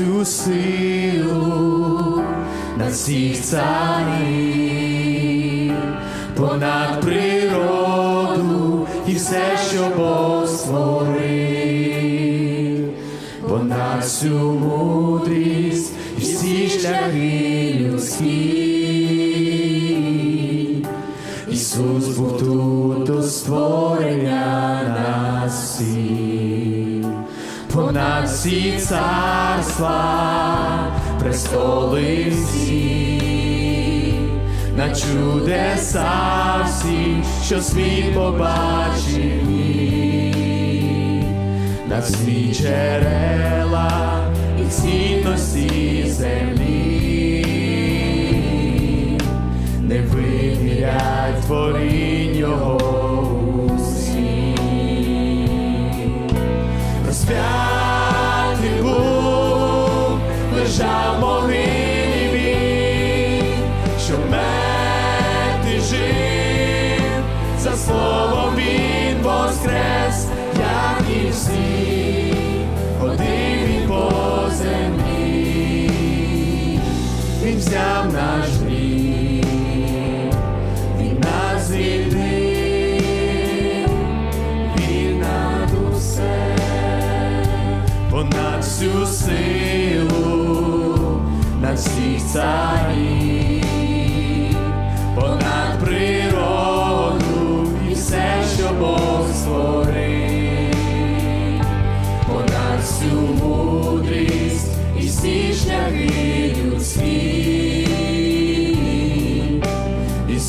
цю силу на всіх царів, понад природу і все, що Бог створив, понад всю мудрість і всі шляхи людські, Ісус був тут до створення нас всіх. На всі царства, престоли всі, на чудеса всі, що світ побачив, на всі джерела і цінності землі, не вимірять творінь Його.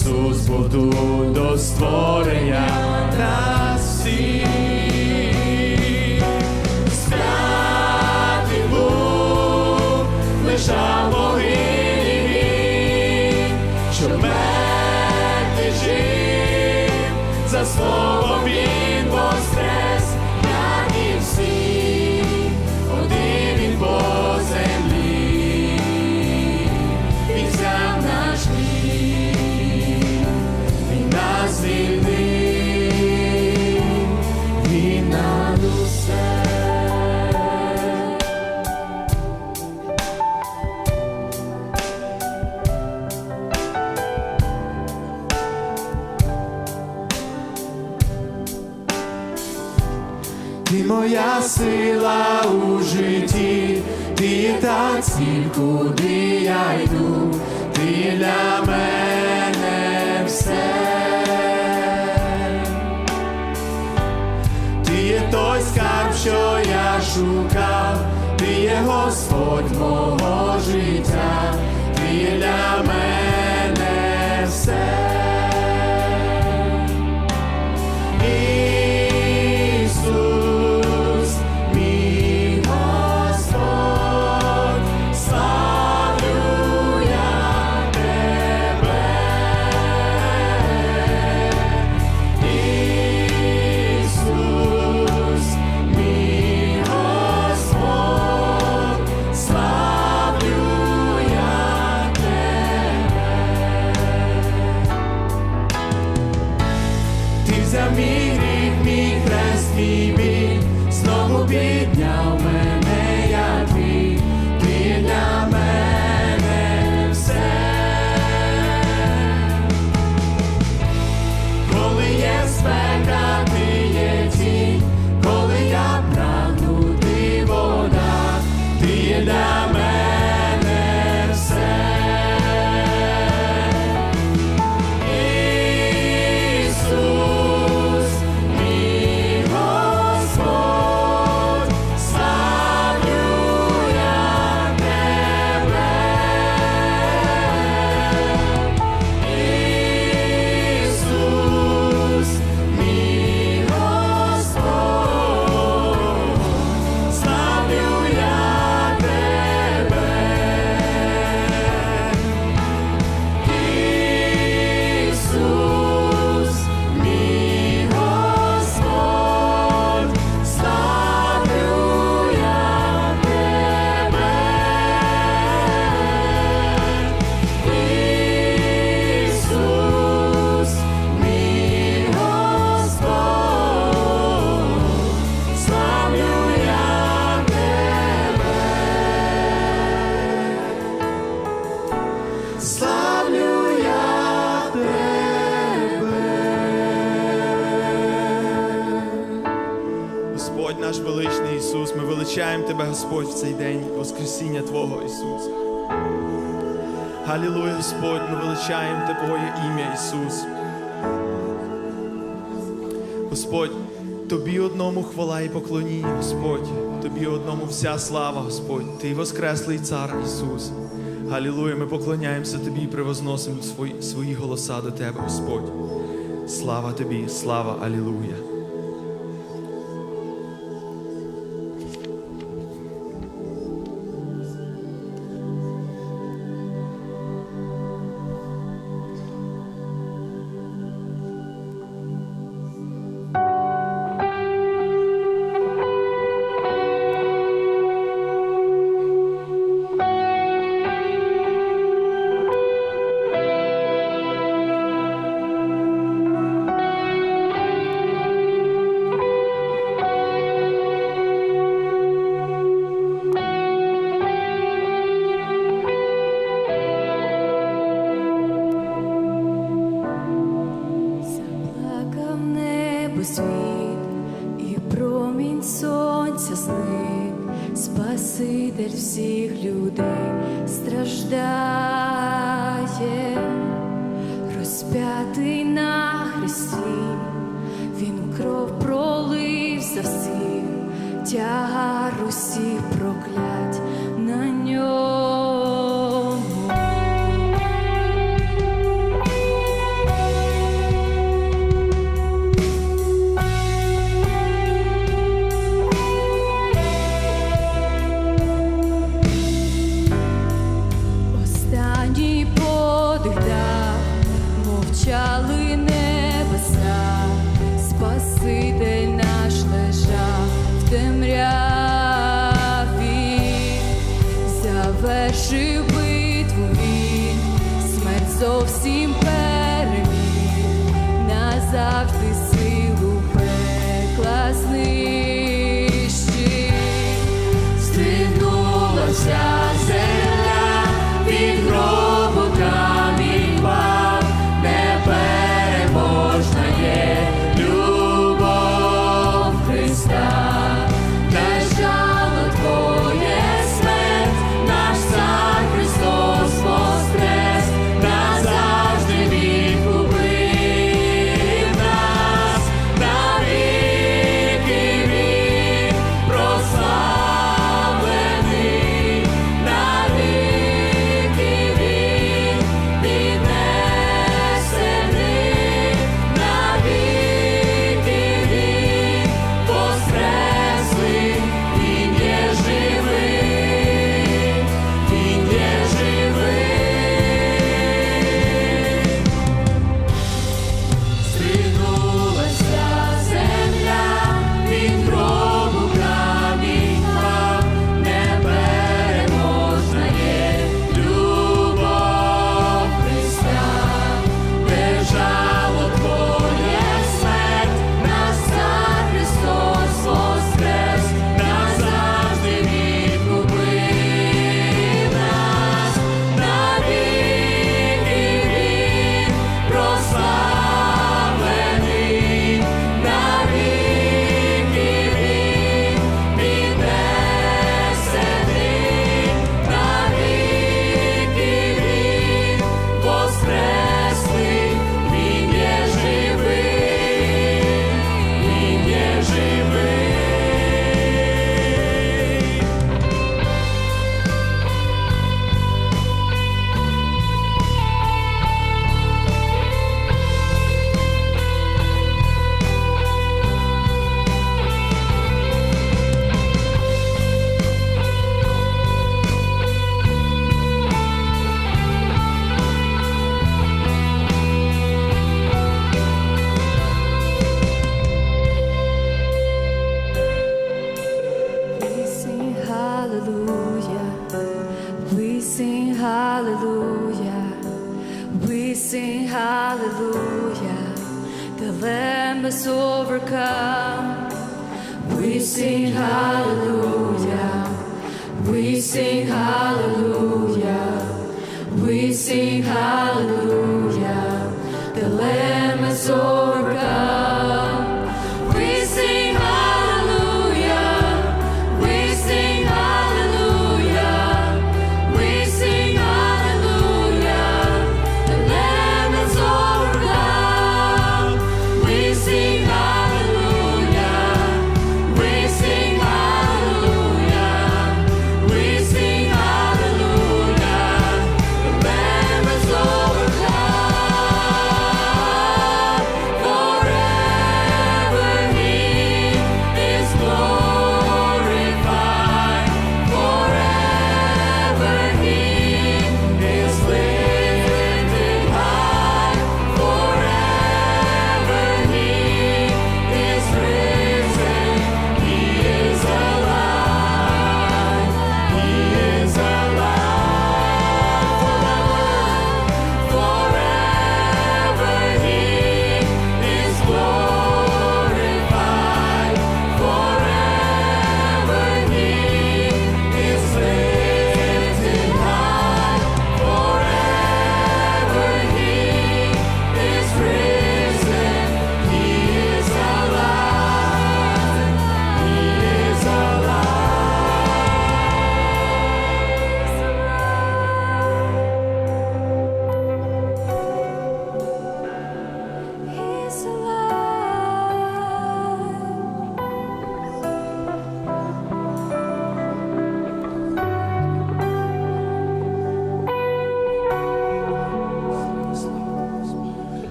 Ісус будуй до створення нас всіх. Святий Бог лежав руках, ти є Господь мого життя, ти є для мене все. святого Ісуса. Галілуя, Господь, ми величаємо Твоє ім'я Ісус. Господь, Тобі одному хвала і поклоніння, Господь, Тобі одному вся слава, Господь, Ти Воскреслий Цар Ісус. Аллилуйя, ми поклоняємося Тобі і привозносимо свої, свої голоса до Тебе, Господь. Слава Тобі, слава Аллилуйя! прокляття. завжди. us overcome. We sing hallelujah. We sing hallelujah.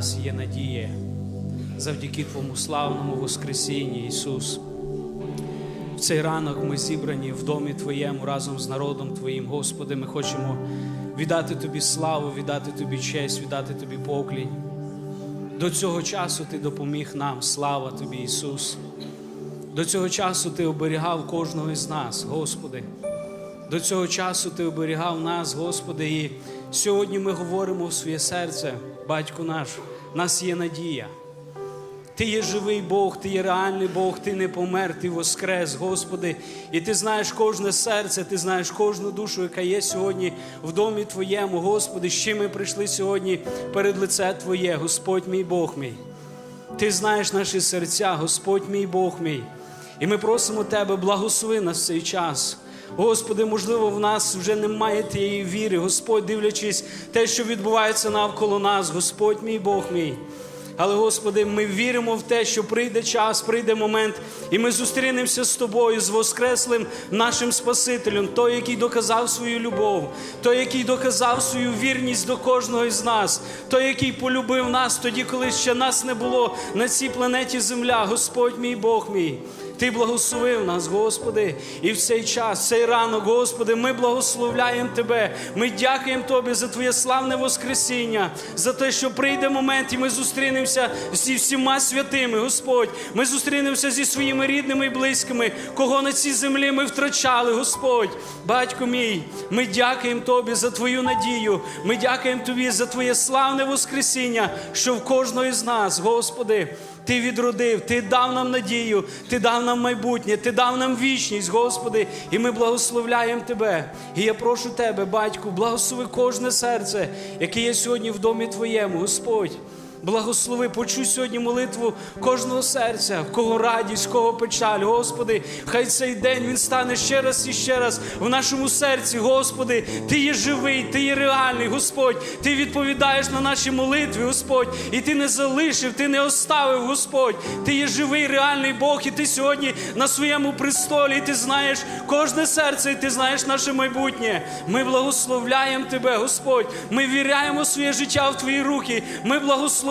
Нас є надія завдяки Твому славному Воскресінні, Ісус. В цей ранок ми зібрані в домі Твоєму разом з народом Твоїм, Господи, ми хочемо віддати Тобі славу, віддати Тобі честь, віддати Тобі поклінь. До цього часу Ти допоміг нам, слава Тобі, Ісус. До цього часу Ти оберігав кожного із нас, Господи. До цього часу Ти оберігав нас, Господи, і сьогодні ми говоримо в своє серце, Батько наш, в нас є надія. Ти є живий Бог, Ти є реальний Бог, Ти не помер, Ти воскрес, Господи. І Ти знаєш кожне серце, Ти знаєш кожну душу, яка є сьогодні в домі Твоєму, Господи, з чим ми прийшли сьогодні перед лице Твоє, Господь мій Бог мій. Ти знаєш наші серця, Господь мій Бог мій. І ми просимо Тебе, благослови нас в цей час. Господи, можливо, в нас вже немає тієї віри, Господь, дивлячись те, що відбувається навколо нас, Господь мій Бог мій. Але, Господи, ми віримо в те, що прийде час, прийде момент, і ми зустрінемося з Тобою, з Воскреслим нашим Спасителем, той, який доказав свою любов, той, який доказав свою вірність до кожного із нас, той, який полюбив нас тоді, коли ще нас не було на цій планеті Земля, Господь мій Бог мій. Ти благословив нас, Господи, і в цей час, в цей ранок, Господи, ми благословляємо Тебе. Ми дякуємо Тобі за Твоє славне Воскресіння, за те, що прийде момент, і ми зустрінемося зі всіма святими, Господь. Ми зустрінемося зі своїми рідними і близькими, кого на цій землі ми втрачали, Господь. Батько мій, ми дякуємо Тобі за Твою надію. Ми дякуємо Тобі за Твоє славне Воскресіння, що в кожного із нас, Господи. Ти відродив, Ти дав нам надію, Ти дав нам майбутнє, Ти дав нам вічність, Господи, і ми благословляємо Тебе. І я прошу Тебе, Батьку, благослови кожне серце, яке є сьогодні в домі Твоєму, Господь. Благослови, почуй сьогодні молитву кожного серця, кого радість, кого печаль. Господи, хай цей день він стане ще раз і ще раз в нашому серці. Господи, Ти є живий, Ти є реальний, Господь. Ти відповідаєш на наші молитви, Господь, і Ти не залишив, Ти не оставив, Господь. Ти є живий, реальний Бог, і Ти сьогодні на своєму престолі, і Ти знаєш кожне серце, і Ти знаєш наше майбутнє. Ми благословляємо Тебе, Господь. Ми віряємо своє життя в Твої руки. Ми благословляємо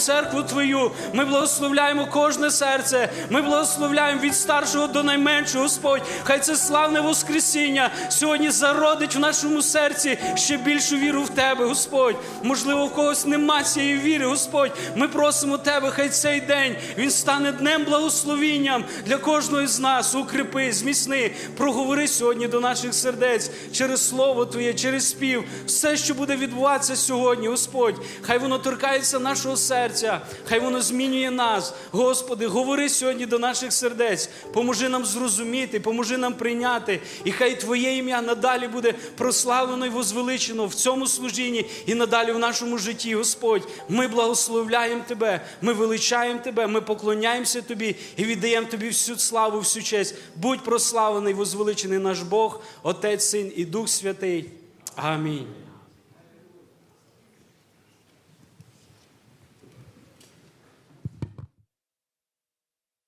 церкву Твою. Ми благословляємо кожне серце. Ми благословляємо від старшого до найменшого, Господь. Хай це славне Воскресіння сьогодні зародить в нашому серці ще більшу віру в Тебе, Господь. Можливо, в когось нема цієї віри, Господь. Ми просимо Тебе, хай цей день він стане днем благословінням для кожного з нас. Укріпи, зміцни, проговори сьогодні до наших сердець через Слово Твоє, через спів. Все, що буде відбуватися сьогодні, Господь, хай воно торкається нашого серця, хай воно змінює нас. Господи, говори сьогодні до наших сердець. Поможи нам зрозуміти, поможи нам прийняти. І хай Твоє ім'я надалі буде прославлено і возвеличено в цьому служінні і надалі в нашому житті, Господь. Ми благословляємо Тебе, ми величаємо Тебе, ми поклоняємося Тобі і віддаємо Тобі всю славу, всю честь. Будь прославлений, возвеличений наш Бог, Отець, Син і Дух Святий. Амінь.